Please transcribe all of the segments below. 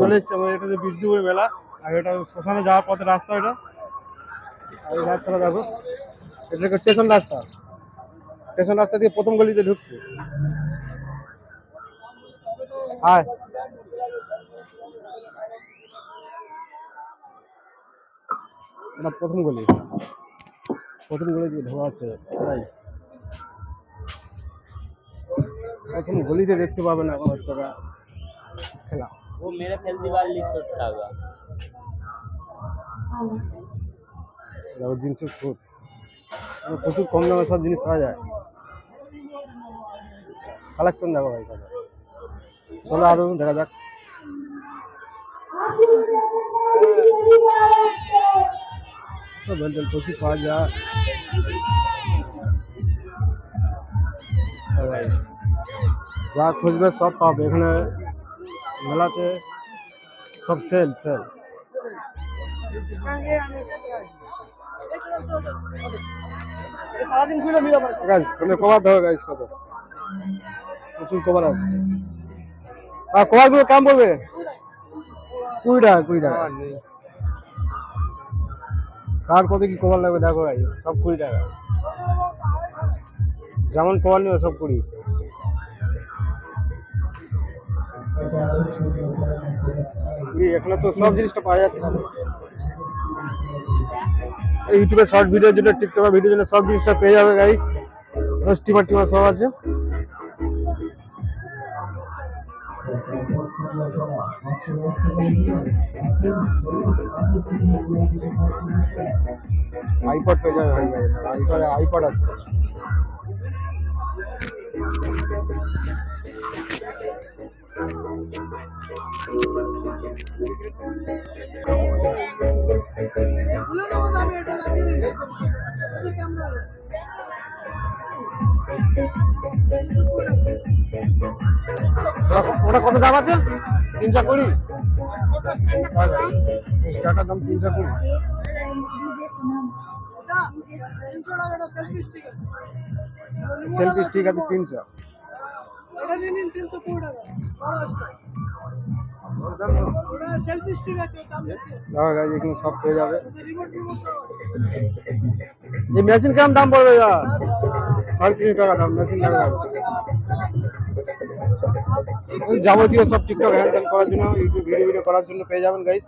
চলে এসছে, আমাদের এটাতে বিষ্ণুপুর মেলা, আর এটা শ্মশানে যাওয়ার পথে রাস্তা এটা। আর রাস্তাটা দেখো, এটা স্টেশন রাস্তা। স্টেশন রাস্তা দিয়ে প্রথম গলিতে ঢুকছে। হায় এটা প্রথম গলি। প্রথম গলি দিয়ে ঢোকা আছে গাইস প্রথম গলিতে দেখতে পাবেন এখন হচ্ছে ওরা খেলা वो मेरे फेल दीवार लिख सकता होगा দেখো জিনিসের ফুট প্রচুর কম দামে সব জিনিস পাওয়া যায় কালেকশন দেখো ভাই কত চলো আরো দেখা যাক সব ভেন্টেল প্রচুর পাওয়া যায় ও ভাই, যা খুঁজবে সব পাবে এখানে মেলাতে সব সেল সেল মানে কভার ধরো কত? প্রচুর কভার আছে। আর পড়বে? কুড়ি টাকা কুড়ি টাকা। কার কত কি কভার লাগবে দেখো সব কুড়ি টাকা। যেমন কভার নেবে সব কুড়ি। এখানে তো সব জিনিসটা পাওয়া যাচ্ছে। ইউটিউবে শর্ট ভিডিওর জন্য টিকটকের ভিডিওর জন্য সব জিনিসটা পেয়ে যাবে গাইস স্টিমার টিমার সব আছে। আইপড পেয়ে যাবে ভাই গাইস আইপড আইপড আছে। ওটা কত দাম আছে? তিনশো কুড়ি? স্টার্টার দাম তিনশো কুড়ি। সেলফি স্টিক আছে তিনশো এখানে সব পেয়ে যাবে। এই মেশিন কেমন দাম পড়বে যা সাড়ে তিনশো টাকা দাম মেশিন লাগা যাবতীয় সব টিকটক হ্যান্ডেল করার জন্য ইউটিউব ভিডিও ভিডিও করার জন্য পেয়ে যাবেন গাইস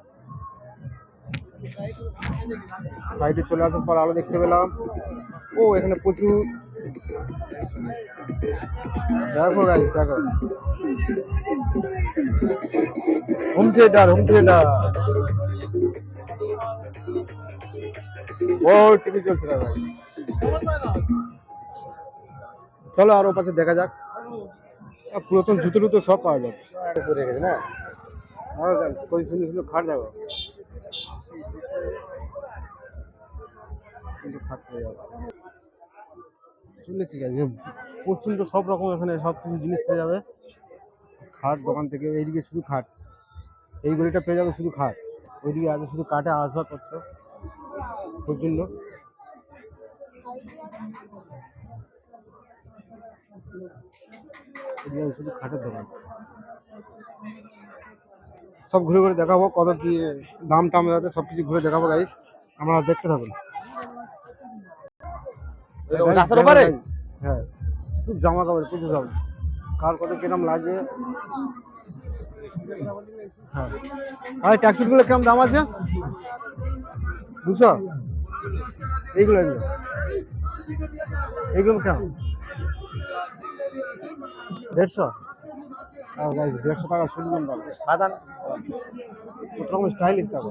সাইডে চলে আসার পর আলো দেখতে পেলাম। ও এখানে প্রচুর দেখো গাইস দেখো। হোম থিয়েটার হোম থিয়েটার ও টিভি চলছে না ভাই চলো আর পাশে দেখা যাক। পুরাতন জুতো টুতো সব পাওয়া যাচ্ছে। করে গেছে না হ্যাঁ গাইস কই সুন্দর সুন্দর খাট দেখো। কিন্তু খাট পেয়ে যাবে। চলেছি গাইস প্রচণ্ড সব রকম এখানে সব কিছু জিনিস পেয়ে যাবে। খাট দোকান থেকে, এইদিকে শুধু খাট। এই গলিটা পেয়ে যাবে শুধু খাট। ওইদিকে আছে শুধু কাঠে আসবাবপত্র। প্রচণ্ড এদিকে শুধু খাটের দোকান। সব ঘুরে ঘুরে দেখাবো কত কি দাম টাম আছে সব কিছু ঘুরে দেখাবো গাইস আমরা দেখতে থাকুন। রাস্তার? হ্যাঁ। খুব জামা কাপড় প্রচুর দাম। কার কত কিরম লাগবে? হ্যাঁ। আর ট্যাক্সিগুলো কিরম দাম আছে? দুশো? এইগুলো এইগুলো। এইগুলো কেমন দেড়শো? আর গাইস দেড়শো টাকা শুনবেন দাম। সাধারণ। কত রকম স্টাইলিশ থাকো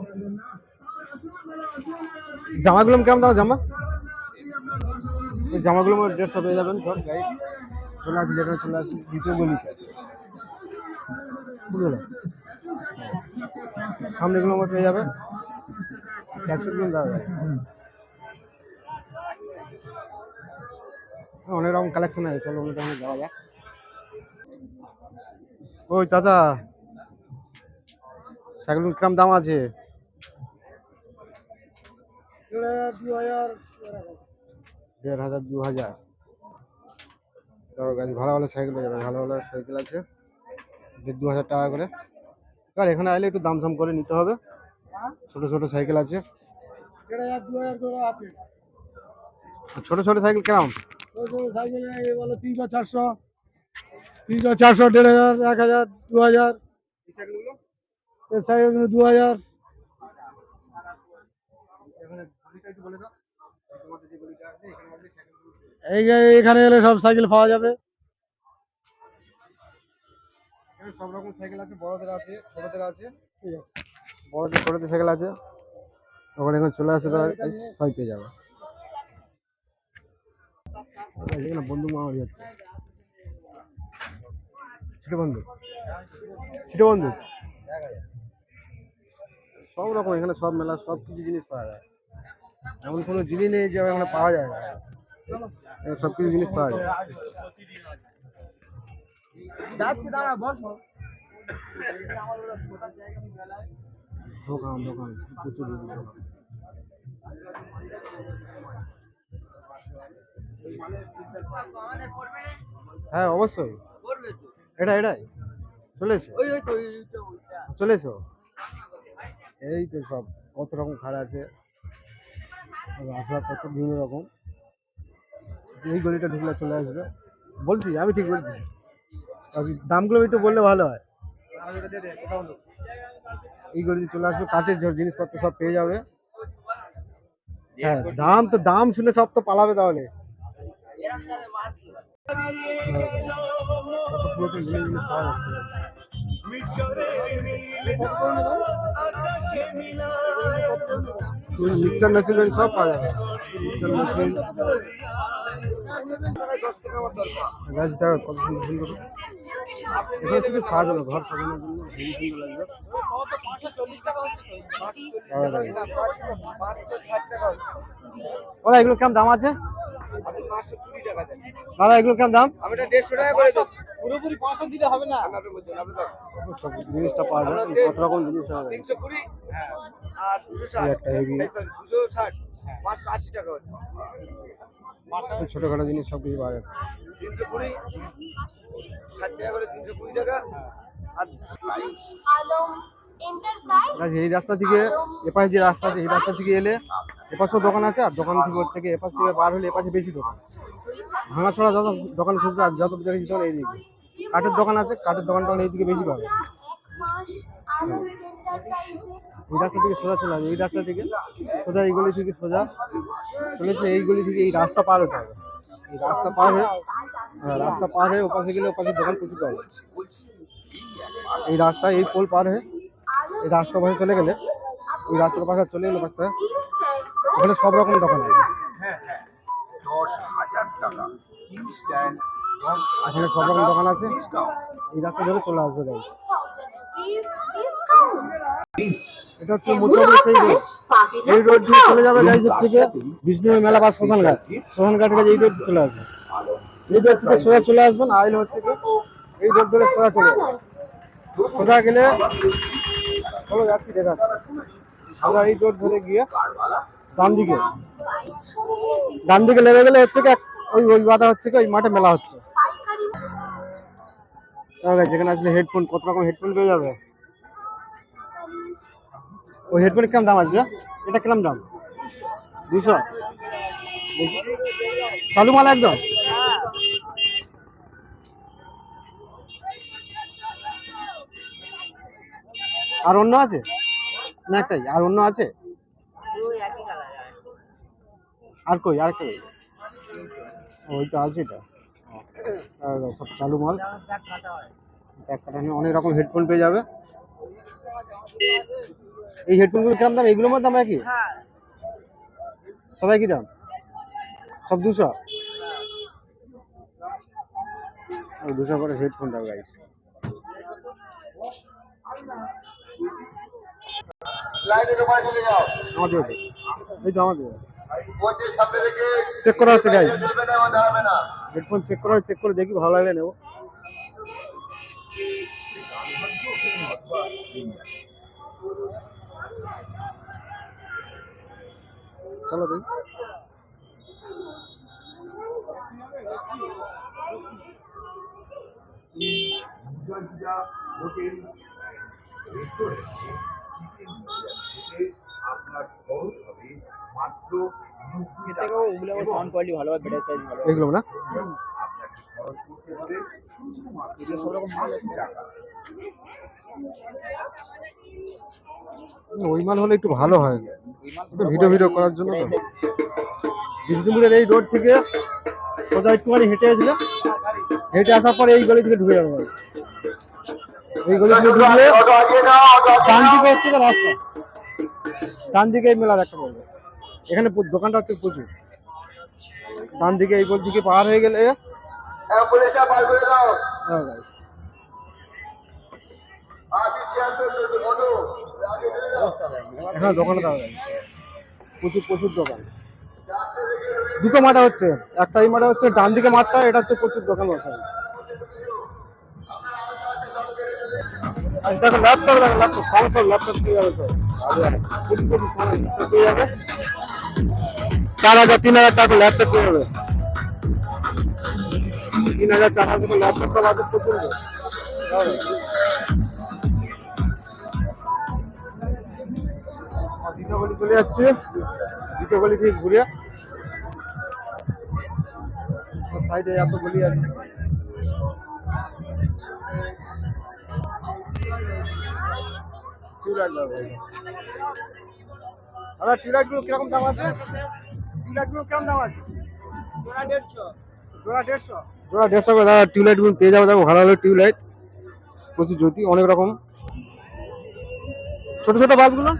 জামাগুলো কেমন দাম জামা? এই জামাগুলো আমার দেড়শো পেয়ে যাবেন সব গাইস চলে আসি যেখানে চলে আসি দ্বিতীয় গলিতে বুঝলো? সামনেগুলো আমার পেয়ে যাবে অনেক রকম কালেকশন আছে, চলো অন্য টাইমে যাওয়া যাক। ওই চাচা সাইকেল কিরম দাম আছে? দেড় হাজার দু হাজার। গাছ ভালো ভালো সাইকেল হয়ে যাবে ভালো ভালো সাইকেল আছে দেড় দু হাজার টাকা করে। আর এখানে আইলে একটু দাম সাম করে নিতে হবে। ছোট ছোট সাইকেল আছে। আছে। ছোট ছোট সাইকেল বলো তিনশো চারশো। তিনশো চারশো দেড় হাজার এক হাজার দু হাজার। সাইকেলগুলো? দু হাজার। এই যে এখানে এলে সব সাইকেল পাওয়া যাবে। এখানে সব রকম সাইকেল আছে বড়দের আছে ছোটদের আছে। বড়দের ছোটদের সাইকেল আছে। ওখানে এখানে চলে আসে সবাই পেয়ে যাবে। এখানে বন্ধু মামা যাচ্ছে। ছোট বন্ধু। ছোট বন্ধু। সব রকম এখানে সব মেলা সব কিছু জিনিস পাওয়া যায়। এমন কোনো জিনিস নেই যে এখানে পাওয়া যায় না। সব কিছু জিনিস পাওয়া যায়। দোকান দোকান প্রচুর দোকান হ্যাঁ অবশ্যই। এটা এটাই। চলে এসো। চলে এসো। এই তো সব কত রকম খাট আছে। আসবাবপত্র বিভিন্ন রকম। এই গলিটা ঢুকলে চলে আসবে। বলছি, আমি ঠিক বলছি। দামগুলো একটু বললে ভালো হয়। এই গলিতে চলে আসবে, কাঠের জিনিসপত্র সব পেয়ে যাবে। হ্যাঁ দাম তো, দাম শুনে সব তো পালাবে তাহলে। জিনিস জিনিস পাওয়া যাচ্ছে মিক্সচার মেশিন সব পাওয়া যাবে। মেশিন সাজানো ঘর এগুলো কেমন দাম আছে? দাদা এগুলো কেমন দাম? আমি এটা দেড়শো টাকা করে দেবো। পুরোপুরি পাঁচশো দিতে হবে না? সব জিনিসটা পাওয়া যায়। কত রকম জিনিস তিনশো কুড়ি আর দুশো ষাট। দুশো ষাট পাঁচশো আশি টাকা হচ্ছে। ছোটখাটো জিনিস সব কিছু পাওয়া যাচ্ছে। তিনশো কুড়ি ষাট টাকা করে তিনশো কুড়ি টাকা। আর এন্টারপ্রাইজ গাছ এই রাস্তা থেকে এপাশে যে রাস্তা আছে এই রাস্তা থেকে এলে এপাশেও দোকান আছে আর দোকান থেকে হচ্ছে কি এপাশ থেকে পার হলে এপাশে বেশি দোকান। ভাঙাছড়া যত দোকান খুঁজবে আর যত দেখেছি তখন এইদিকে কাঠের দোকান আছে কাঠের দোকান টোকান এইদিকে বেশি পাবে। এই রাস্তা থেকে সোজা চলে এই রাস্তা থেকে সোজা এই গলি থেকে সোজা চলেছে এই গলি থেকে এই রাস্তা পার হতে হবে। এই রাস্তা পার হয়ে হ্যাঁ, রাস্তা পার হয়ে ওপাশে গেলে ওপাশে দোকান প্রচুর পাবে এই রাস্তা এই পোল পার হয়ে এই রাস্তার পাশে চলে গেলে, ওই রাস্তার পাশে চলে গেলে পাশে ওখানে সব রকম দোকান আছে। এখানে সব রকম দোকান আছে। এই রাস্তা ধরে চলে আসবে গাইস এটা হচ্ছে মোটামুটি সেই রোড এই রোড দিয়ে চলে যাবে গাইস হচ্ছে গিয়ে বিষ্ণু মেলা বা শ্মশান ঘাট শ্মশান থেকে এই রোড চলে আসবে। এই রোড থেকে সোজা চলে আসবেন আইলে হচ্ছে এই রোড ধরে সোজা চলে সোজা গেলে চলো যাচ্ছি, দেখা সোজা এই রোড ধরে গিয়ে ডান দিকে। ডান দিকে লেগে গেলে হচ্ছে কি ওই ওই বাধা হচ্ছে কি ওই মাঠে মেলা হচ্ছে। যেখানে আসলে হেডফোন কত রকম হেডফোন পেয়ে যাবে? ওই হেডফোন কিরম দাম আসবে? এটা কিরম দাম? দুশো? চালু মাল একদম? আর অন্য আছে? না, একটাই। আর অন্য আছে? আর কই? আর কই? ওই তো আছে এটা। সব চালু মাল। প্যাক কাটা নিয়ে অনেক রকম হেডফোন পেয়ে যাবে। এই হেডফোনগুলো কিরম দাম? এগুলোর মধ্যে দাম একই? সবাই কি দাম? সব দুশো? দুশো করে হেডফোনটা গাইস আমাদের ওদের। এই তো আমাদের চেক করা হচ্ছে গাইস হেডফোন চেক করা চেক করে দেখি ভালো লাগলে নেব চলো দেখি। এগুলো না? ওই মাল হলে একটু ভালো হয়। ভিডিও ভিডিও করার জন্য বিষ্ণুপুরের এই রোড থেকে সোজা একটুখানি হেঁটে আসলে হেঁটে আসার পরে এই গলি থেকে ঢুকে যাবে বাস। এই গলি থেকে ঢুকলে ডান দিকে হচ্ছে রাস্তা। ডান দিকে এই মেলার একটা পড়বে এখানে দোকানটা হচ্ছে প্রচুর। ডান দিকে এই গলি দিকে পার হয়ে গেলে হ্যাঁ এখানে দোকানে দাঁড়া প্রচুর প্রচুর দোকান। দুটো মাঠা হচ্ছে। একটা এই মাঠে হচ্ছে ডান দিকে মাঠটা এটা হচ্ছে প্রচুর দোকান বসে আজ দেখো ল্যাপটপ দেখো ল্যাপটপ সমস্যা ল্যাপটপ ল্যাপটপ পেয়ে যাবে চার হাজার, তিন হাজার টাকা ল্যাপটপ পেয়ে যাবে তিন হাজার, চার হাজার ল্যাপটপটা বাজে প্রচুর দ্বিতীয় চলে যাচ্ছে। দ্বিতীয় গলি থেকে ঘুরে সাইডে এত গলি আছে। টিউলাইট দাদা টিউলাইটগুলো কীরকম দাম আছে? টিউলাইট কীরকম দাম আছে? জোড়া দেড়শো। জোড়া দেড়শো? জোড়া দেড়শো করে দাদা টিউলাইটগুলো পেয়ে যাবে। দেখো ভালো ভালো টিউলাইট প্রচুর জ্যোতি অনেক রকম। ছোট ছোট বাল্বগুলো?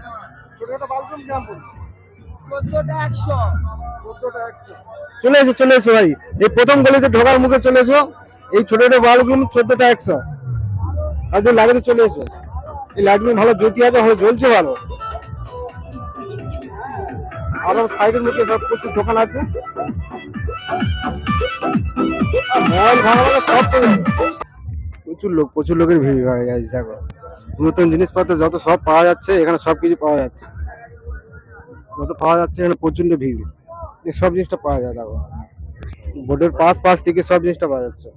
ছোট ছোট বাল্বগুলো কেমন পড়ছে চলে এসো চলে এসো ভাই। এই প্রথম গলিতে ঢোকার মুখে চলে এসো। এই ছোট ছোট বাল্বগুলো চোদ্দটা একশো। আর যদি লাগে তো চলে এসো। এই ভালো জ্যোতি আছে, ভালো জ্বলছে ভালো। আরও সাইডের মুখে সব প্রচুর দোকান আছে। মোবাইল সব প্রচুর লোক, প্রচুর লোকের ভিড় হয় গাইজ দেখো। নতুন জিনিসপত্র যত সব পাওয়া যাচ্ছে, এখানে সব কিছু পাওয়া যাচ্ছে। যত পাওয়া যাচ্ছে, এখানে প্রচণ্ড ভিড়। সব জিনিসটা পাওয়া যায়, দেখো। বোর্ডের পাশ পাশ থেকে সব জিনিসটা পাওয়া যাচ্ছে।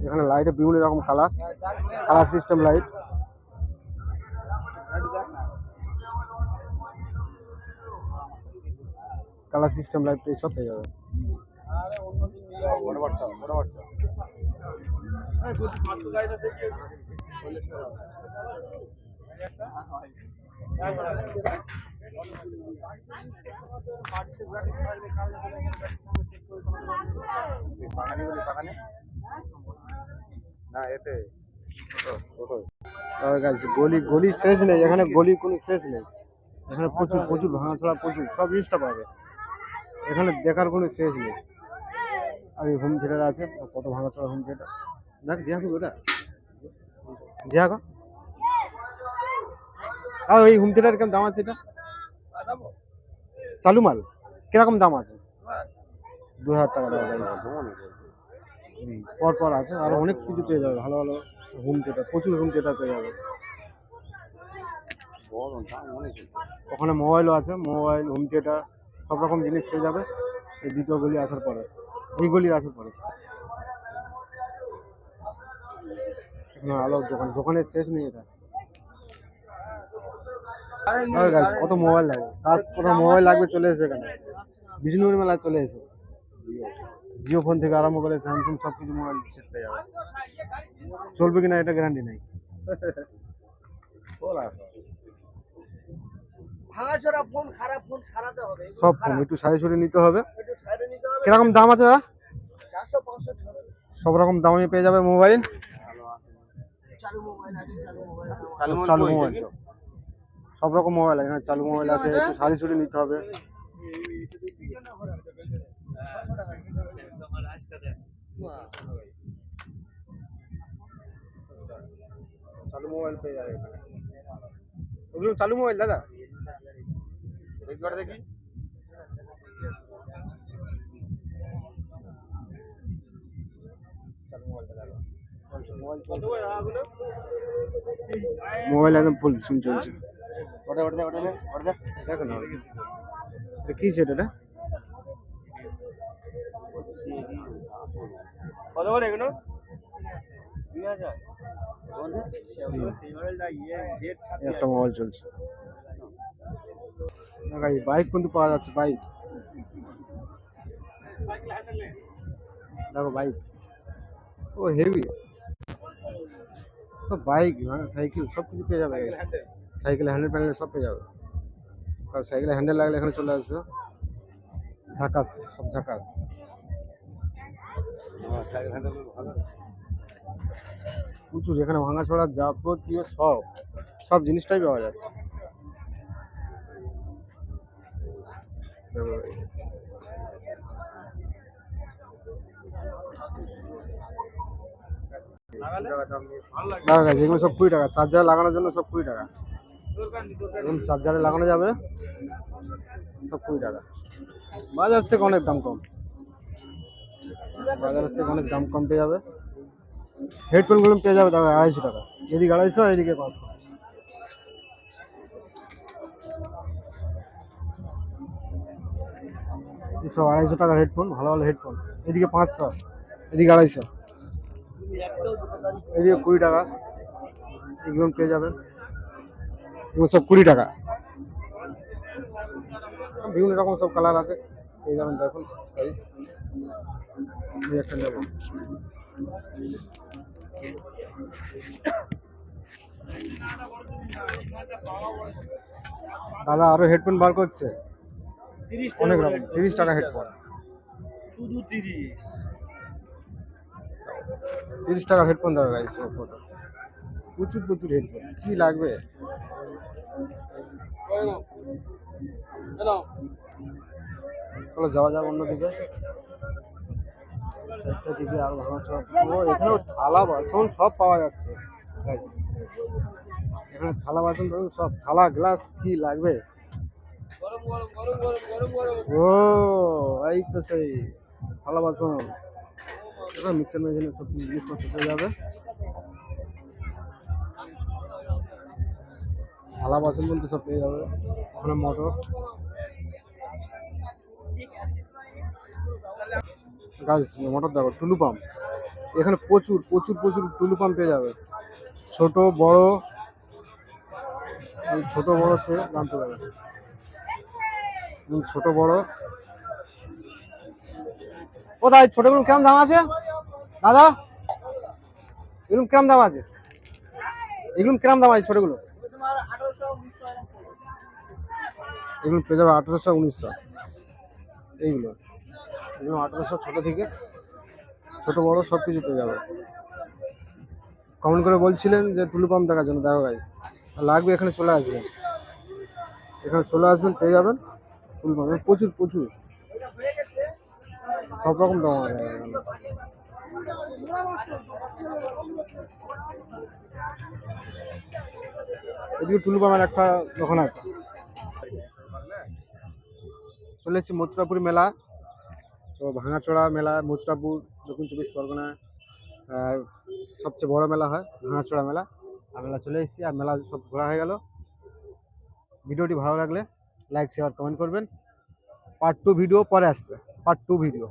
এখানে লাইটে বিভিন্ন রকম colour colour system light colour system light এইসব পেয়ে যাবে আর guys, গলি গলি শেষ নেই এখানে গলি কোনো শেষ নেই। এখানে প্রচুর প্রচুর ভাঙাচোরা প্রচুর সব জিনিসটা পাবে। এখানে দেখার কোনো শেষ নেই। আর এই হোম থিয়েটার আছে কত ভাঙাচোরা হোম থিয়েটার দেখ ওটা। আর এই হোম থিয়েটার কেমন দাম আছে এটা? চালু মাল। কীরকম দাম আছে? দু হাজার টাকা দাম পর পর আছে। আর অনেক কিছু পেয়ে যাবে, ভালো ভালো হোম থিয়েটার প্রচুর হোম থিয়েটার পেয়ে যাবে। ওখানে মোবাইলও আছে মোবাইল হোম থিয়েটার সব রকম জিনিস পেয়ে যাবে। এই দ্বিতীয় গলি আসার পরে, এই গলির আসার পরে। এখানে আলো দোকান, দোকানের শেষ নেই এটা। কত মোবাইল লাগবে তার কত মোবাইল লাগবে চলে এসে এখানে। বিষ্ণুপুর মেলায় চলে এসো। জিও ফোন থেকে আরম্ভ করে স্যামসাং সব কিছু মোবাইল সেট পেয়ে যাবে। চলবে কিনা এটা গ্যারান্টি নেই। ভাঙাচোরা ফোন খারাপ ফোন সারাতে হবে। সব ফোন একটু সারি সরে নিতে হবে। কীরকম দাম আছে দাদা? সব রকম দামে পেয়ে যাবে মোবাইল? চালু মোবাইল আছে চালু মোবাইল সব। রকম মোবাইল আছে চালু মোবাইল আছে একটু সারি সুরি নিতে হবে। চালু মোবাইল পেয়ে যাবে এখানে। ওগুলো চালু মোবাইল দাদা একবার দেখি মোবাইল একদম ফুল স্ক্রিন চলছে ওটা ওটা ওটা ওটা দেখো না এটা কি সেটা কত করে এগুলো দুই হাজার সেই মডেলটা ইয়ে জেড একটা মোবাইল চলছে বাইক কিন্তু পাওয়া যাচ্ছে বাইক দেখো বাইক ও হেভি সব বাইক সাইকেল সব কিছু পেয়ে যাবে সাইকেল হ্যান্ডেল প্যান্ডেল সব পেয়ে যাবে আর সাইকেলে হ্যান্ডেল লাগলে এখানে চলে আসবে ঝাকাস সব ঝাকাস প্রচুর, এখানে ভাঙাচোরা যাবতীয় সব সব জিনিসটাই পাওয়া যাচ্ছে। এগুলো সব কুড়ি টাকা, চার্জার লাগানোর জন্য সব কুড়ি টাকা। এখন চার্জারে লাগানো যাবে, সব কুড়ি টাকা। বাজার থেকে অনেক দাম কম। বাজারের থেকে অনেক দাম কম পেয়ে যাবে। হেডফোনগুলো পেয়ে যাবে তবে আড়াইশো টাকা। এদিকে আড়াইশো, এদিকে পাঁচশো। এসব আড়াইশো টাকার হেডফোন ভালো ভালো হেডফোন এদিকে পাঁচশো, এদিকে আড়াইশো। এদিকে কুড়ি টাকা। এগুলো পেয়ে যাবেন এগুলো সব কুড়ি টাকা। বিভিন্ন রকম সব কালার আছে। পেয়ে যাবেন দেখুন একটা নেব দাদা আরও হেডফোন বার করছে? অনেক রকম। তিরিশ টাকা হেডফোন শুধু তিরিশ। তিরিশ টাকার হেডফোন দাদা গাইছে ফটো প্রচুর প্রচুর হেডফোন কি লাগবে? চলো যাওয়া যাক অন্যদিকে। সাইডটা দিকে আরও ভালো সব এখানেও থালা বাসন সব পাওয়া যাচ্ছে। এখানে থালা বাসন সব থালা গ্লাস কি লাগবে? ও, এই তো সেই থালা বাসন। মিক্সার মেশিনে সব জিনিসপত্র পেয়ে যাবে। থালা বাসন বলতে সব পেয়ে যাবে। ওখানে মোটর। গাছ, মোটর দেখো, টুলু পাম্প। এখানে প্রচুর প্রচুর প্রচুর টুলু পাম্প পেয়ে যাবে। ছোট, বড় ছোট, বড় হচ্ছে দাম পেয়ে যাবে ছোট, বড়। ও দাদা ছোটগুলো কেমন দাম আছে? দাদা? এগুলো কেমন দাম আছে? এগুলো কেমন দাম আছে ছোটগুলো এগুলো পেয়ে যাবে আঠেরোশো, উনিশশো। এইগুলো। এগুলো আঠেরোশো ছোটো থেকে ছোট, বড় সব কিছু পেয়ে যাবে। কমেন্ট করে বলছিলেন যে টুলু পাম্প দেখার জন্য দেখো গাইজ লাগবে এখানে চলে আসবেন। এখানে চলে আসবেন, পেয়ে যাবেন টুলু পাম্প। প্রচুর প্রচুর। সব রকম দাম এদিকে টুলু পাম্পের একটা দোকান আছে। চলে এসেছি মথুরাপুর মেলা। তো ভাঙাচড়া মেলা মথুরাপুর দক্ষিণ চব্বিশ পরগনা, আর সবচেয়ে বড় মেলা হয় ভাঙাচড়া মেলা। আর মেলা চলে এসেছি, আর মেলা সব ঘোরা হয়ে গেল। ভিডিওটি ভালো লাগলে লাইক শেয়ার কমেন্ট করবেন। পার্ট টু ভিডিও পরে আসছে পার্ট টু ভিডিও